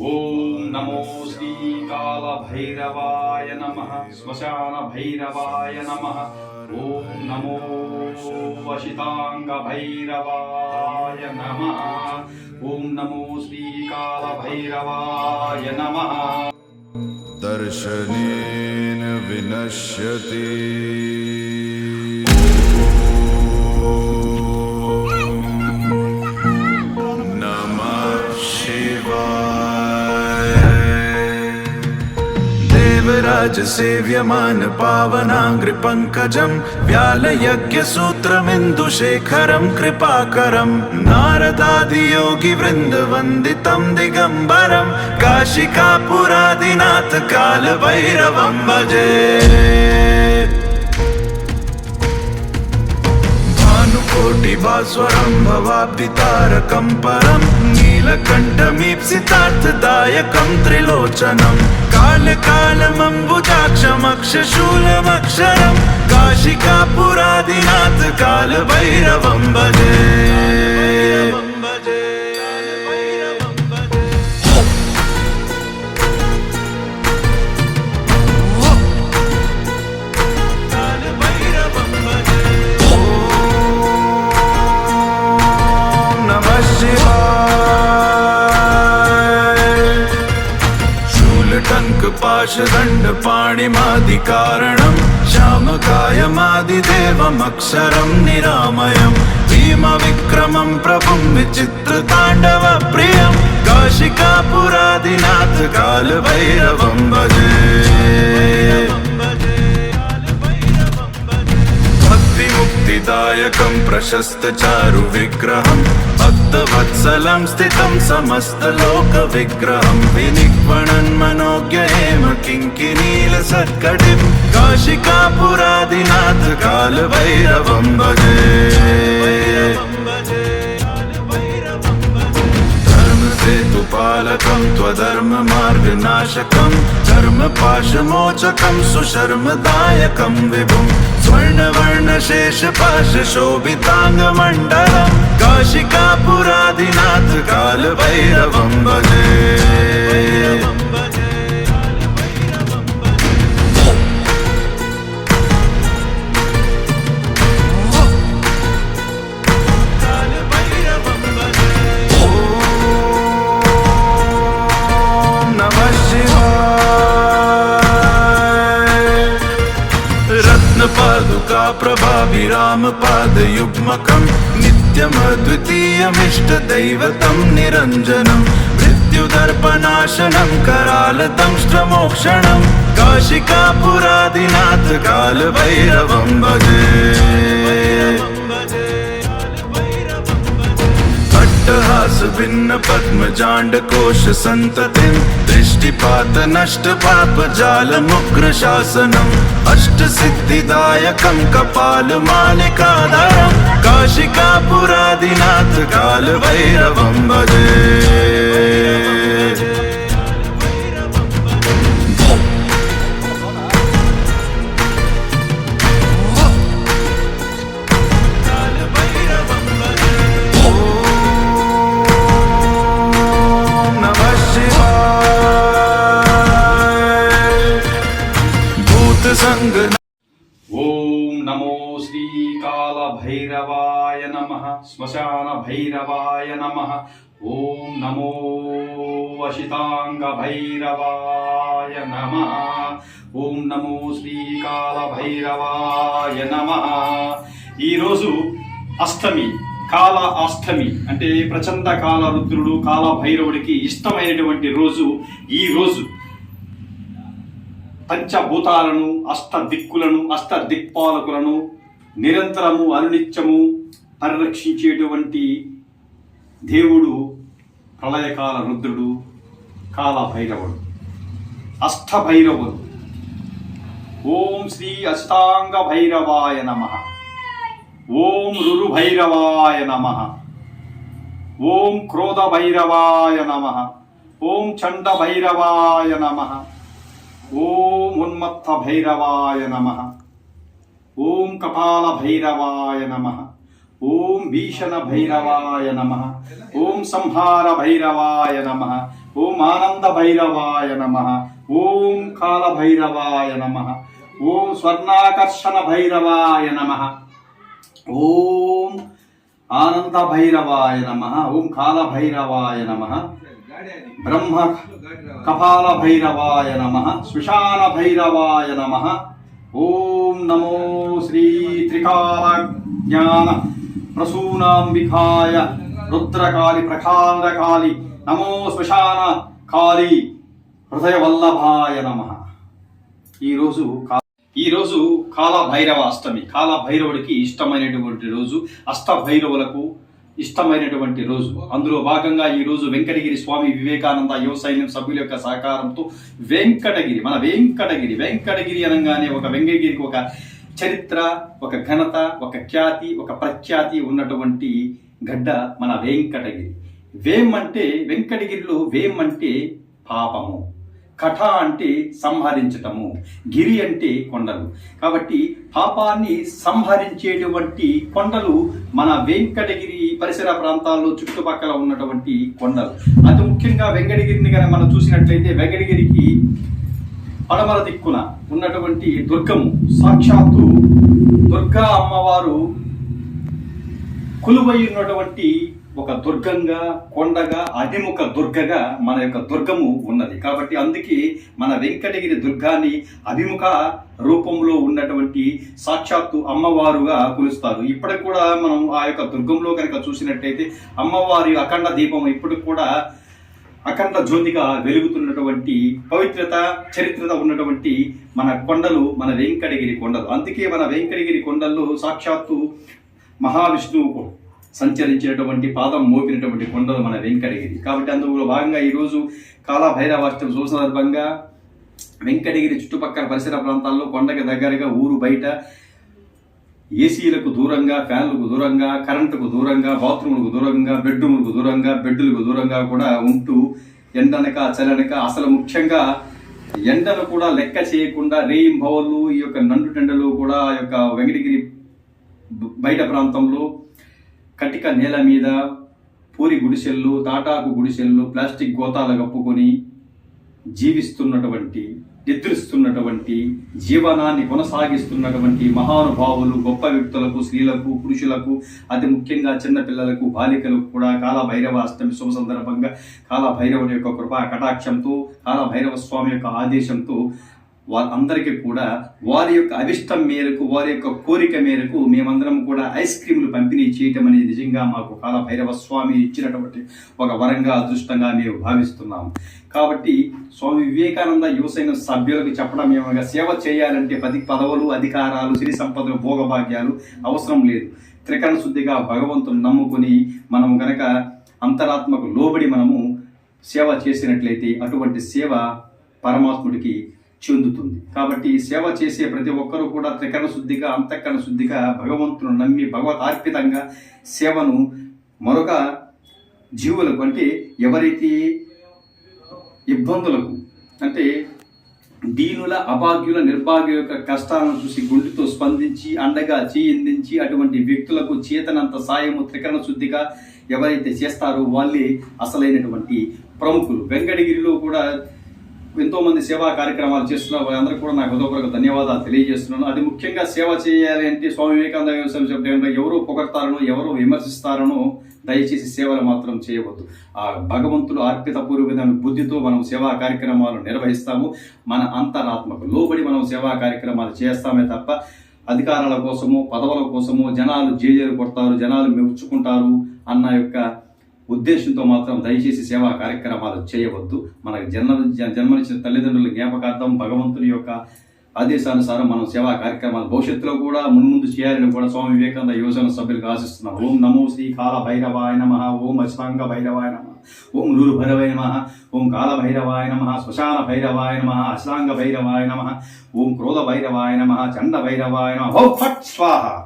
ॐ नमो श्रीकालभैरवाय नमः। श्मशानभैरवाय नमः। ॐ नमो वशिताङ्गभैरवाय नमः। ॐ नमो श्री श्रीकालभैरवाय नमः। दर्शनेन विनश्यति। देवराज सेव्यमान पावनाङ्घ्रि पङ्कजम् व्यालयज्ञसूत्रमिन्दुशेखरम् कृपाकरम् नारदादियोगि वृन्दवन्दितं दिगम्बरम् काशिकापुरादिनाथ कालभैरवं भजे भानुकोटिभास्वरं भवाब्दितारकं परं नीलकण्ठमीप्सितार्थदायकं त्रिलोचनं कालकालमम्बुजाक्षमक्षशूलमक्षरं काशिकापुरादिनाथ कालभैरवं भजे शूलटङ्क पाशदण्ड पाणिमादिकारणम् श्यामकायमादिदेवमक्षरं निरामयम् भीमविक्रमं प्रभुं विचित्रताण्डवप्रियं काशिकापुरादिनाथ कालभैरवं भजे भक्तिमुक्तिदायकं प्रशस्तचारु विग्रहं भक्तवत्सलं स्थितं समस्तलोकविग्रहं विनिक्वणन् मनोज्ञेम किङ्किनीलसत्कटिं काशिकापुरादिनाथ कालभैरवं भजे। धर्मसेतुपालकं त्वधर्ममार्गनाशकं धर्मपाशमोचकं सुशर्मदायकं विभुं। स्वर्णवर्णशेषपाशशोभिताङ्गमण्डलं काशिका पुरादिनाथ काल भैरवं भजे। पादुका प्रभा विराम पाद पादयुग्मकम् नित्यमद्वितीयमिष्टदैवतं निरञ्जनं मृत्युदर्पनाशनं करालदंष्ट्रमोक्षणं काशिकापुरादिनाथ कालभैरवं भजे हास भिन्न पद्मजाण्डकोश सन्ततिं दृष्टिपात, नष्ट, पाप, जाल, मुग्र, शासनम। अष्ट जालमुग्र शासनम् अष्टसिद्धिदायकं कपालमालिकाधारं काल भैरव भजे। నమ శ్మశాన భైరవాయ నమ ఓం నమో వశితాంగ భైరవాయ నమ ఓం నమో శ్రీకాళభైరవాయ నమ ఈరోజు అష్టమి కాల అష్టమి అంటే ప్రచండ కాల రుద్రుడు కాల భైరవుడికి ఇష్టమైనటువంటి రోజు ఈ రోజు. పంచభూతాలను అష్ట దిక్కులను అష్ట దిక్పాలకులను నిరంతరము అనునిత్యము పరిరక్షించేటువంటి దేవుడు ప్రళయకాల రుద్రుడు కాల భైరవుడు అష్టభైరవుడు. ఓం శ్రీ అష్టాంగ భైరవాయ నమ. ఓం రురు భైరవాయ నమ. ఓం క్రోధ భైరవాయ నమ. ఓం చండ భైరవాయ నమ. ఓం ఉన్మత్త భైరవాయ నమ. ఓం కపాల భైరవాయ నమ. ఓం భీషణ భైరవాయ నమ. ఓం సంహార భైరవాయ నమ. ఓం ఆనంద భైరవాయ నమ. ఓం కాల భైరవాయ నమ. ఓం స్వర్ణాకర్షణ భైరవాయ నమ. ఓం ఆనంద భైరవాయ నమ. ఓం కాల భైరవాయ నమ. బ్రహ్మ కపాల భైరవాయ నమ. శ్మశాన భైరవాయ నమ. ఓం నమో శ్రీ త్రికాల జ్ఞాన ప్రసూనాంబికాయ రుద్రకాళి ప్రకాండకాళి నమో శ్మశాన కాళి హృదయ వల్లభాయ నమ ఈరోజు ఈరోజు కాలభైరవ అష్టమి కాలభైరవుడికి ఇష్టమైనటువంటి రోజు అష్టభైరవులకు ఇష్టమైనటువంటి రోజు. అందులో భాగంగా ఈ రోజు వెంకటగిరి స్వామి వివేకానంద యువ సైన్యం సభ్యుల యొక్క సహకారంతో వెంకటగిరి మన వెంకటగిరి వెంకటగిరి అనగానే ఒక వెంకటగిరికి ఒక చరిత్ర ఒక ఘనత ఒక ఖ్యాతి ఒక ప్రఖ్యాతి ఉన్నటువంటి గడ్డ మన వెంకటగిరి. వేం అంటే వెంకటగిరిలో వేం అంటే పాపము. కథ అంటే సంహరించటము. గిరి అంటే కొండలు. కాబట్టి పాపాన్ని సంహరించేటువంటి కొండలు మన వెంకటగిరి పరిసర ప్రాంతాల్లో చుట్టుపక్కల ఉన్నటువంటి కొండలు. అతి ముఖ్యంగా వెంకటగిరిని కనుక మనం చూసినట్లయితే వెంకటగిరికి పడమర దిక్కున ఉన్నటువంటి దుర్గము. సాక్షాత్తు దుర్గా అమ్మవారు కొలువై ఉన్నటువంటి ఒక దుర్గంగా కొండగా అధిముఖ దుర్గగా మన యొక్క దుర్గము ఉన్నది. కాబట్టి అందుకే మన వెంకటగిరి దుర్గాన్ని అభిముఖ రూపంలో ఉన్నటువంటి సాక్షాత్తు అమ్మవారుగా కొలుస్తారు. ఇప్పటికి కూడా మనం ఆ యొక్క దుర్గంలో కనుక చూసినట్టయితే అమ్మవారి అఖండ దీపం ఇప్పటికి కూడా అఖండ జ్యోతిగా వెలుగుతున్నటువంటి పవిత్రత చరిత్రత ఉన్నటువంటి మన కొండలు మన వెంకటగిరి కొండలు. అందుకే మన వెంకటగిరి కొండల్లో సాక్షాత్తు మహావిష్ణువుకు సంచరించినటువంటి పాదం మోపినటువంటి కొండలు మన వెంకటగిరి. కాబట్టి అందులో భాగంగా ఈరోజు కాలభైరవాష్టమి శుభ సందర్భంగా వెంకటగిరి చుట్టుపక్కల పరిసర ప్రాంతాల్లో కొండకి దగ్గరగా ఊరు బయట ఏసీలకు దూరంగా ఫ్యాన్లకు దూరంగా కరెంటుకు దూరంగా బాత్రూములకు దూరంగా బెడ్రూములకు దూరంగా బెడ్లకు దూరంగా కూడా ఉంటూ ఎండనక చలనక అసలు ముఖ్యంగా ఎండను కూడా లెక్క చేయకుండా రేయింభవలు ఈ యొక్క నండు టెండలు కూడా ఆ యొక్క వెంకటగిరి బయట ప్రాంతంలో కటిక నేల మీద పూరి గుడిసెళ్ళు తాటాకు గుడిసెళ్ళు ప్లాస్టిక్ గోతాలు కప్పుకొని జీవిస్తున్నటువంటి నిద్రిస్తున్నటువంటి జీవనాన్ని కొనసాగిస్తున్నటువంటి మహానుభావులు గొప్ప వ్యక్తులకు స్త్రీలకు పురుషులకు అతి ముఖ్యంగా చిన్నపిల్లలకు బాలికలకు కూడా కాలభైరవ అష్టమి శుభ సందర్భంగా కాలభైరవుని యొక్క కృపా కటాక్షంతో కాల భైరవ స్వామి యొక్క ఆదేశంతో వాళ్ళందరికీ కూడా వారి యొక్క అవిష్టం మేరకు వారి యొక్క కోరిక మేరకు మేమందరం కూడా ఐస్ క్రీములు పంపిణీ చేయటం అనేది నిజంగా మాకు కాల భైరవ స్వామి ఇచ్చినటువంటి ఒక వరంగా అదృష్టంగా మేము భావిస్తున్నాము. కాబట్టి స్వామి వివేకానంద యువసైన సభ్యులకు చెప్పడం ఏమనగా సేవ చేయాలంటే పది పదవులు అధికారాలు సిరి సంపదలు భోగభాగ్యాలు అవసరం లేదు. త్రికరణ శుద్ధిగా భగవంతుని నమ్ముకుని మనం గనక అంతరాత్మకు లోబడి మనము సేవ చేసినట్లయితే అటువంటి సేవ పరమాత్ముడికి చెందుతుంది. కాబట్టి సేవ చేసే ప్రతి ఒక్కరూ కూడా త్రికరణ శుద్ధిగా అంతఃకరణ శుద్ధిగా భగవంతును నమ్మి భగవతార్పితంగా సేవను మరొక జీవులకు అంటే ఎవరైతే ఇబ్బందులకు అంటే దీనుల అభాగ్యుల నిర్భాగ్యుల యొక్క కష్టాలను చూసి గుండెతో స్పందించి అండగా చేయిందించి అటువంటి వ్యక్తులకు చేతనంత సాయము త్రికరణ శుద్ధిగా ఎవరైతే చేస్తారో వాళ్ళే అసలైనటువంటి ప్రముఖులు. వెంకటగిరిలో కూడా ఎంతోమంది సేవా కార్యక్రమాలు చేస్తున్నారు. వాళ్ళందరికీ కూడా నాకు హృదయపూర్వక ధన్యవాదాలు తెలియజేస్తున్నాను. అది ముఖ్యంగా సేవ చేయాలి అంటే స్వామి వివేకానంద వ్యవసాయం చెప్పడం ఎవరు పొగడతారనో ఎవరు విమర్శిస్తారనో దయచేసి సేవలు మాత్రం చేయవద్దు. ఆ భగవంతుడు అర్పిత పూర్వమైన బుద్ధితో మనం సేవా కార్యక్రమాలు నిర్వహిస్తాము. మన అంతరాత్మకు లోబడి మనం సేవా కార్యక్రమాలు చేస్తామే తప్ప అధికారాల కోసము పదవుల కోసము జనాలు జేజేరు కొడతారు జనాలు మెచ్చుకుంటారు అన్న యొక్క ఉద్దేశంతో మాత్రం దయచేసి సేవా కార్యక్రమాలు చేయవద్దు. మనకు జన్మ జన్మనిచ్చిన తల్లిదండ్రుల జ్ఞాపకార్థం భగవంతుని యొక్క ఆదేశానుసారం మనం సేవా కార్యక్రమాలు భవిష్యత్తులో కూడా మున్ముందు చేయాలని కూడా స్వామి వివేకానంద యువజన సభ్యులకు ఆశిస్తున్నాం. ఓం నమో శ్రీ కాల భైరవాయ నమ. ఓం అశ్వాంగ భైరవాయ నమ. ఓం నూరు భైరవాయ నమ. ఓం కాల భైరవాయ నమ. శ్మశాన భైరవాయ నమ. అశ్వాంగ భైరవాయ నమ. ఓం క్రోధ భైరవాయ నమ. చండ భైరవాయ నమ ఫట్ స్వాహ.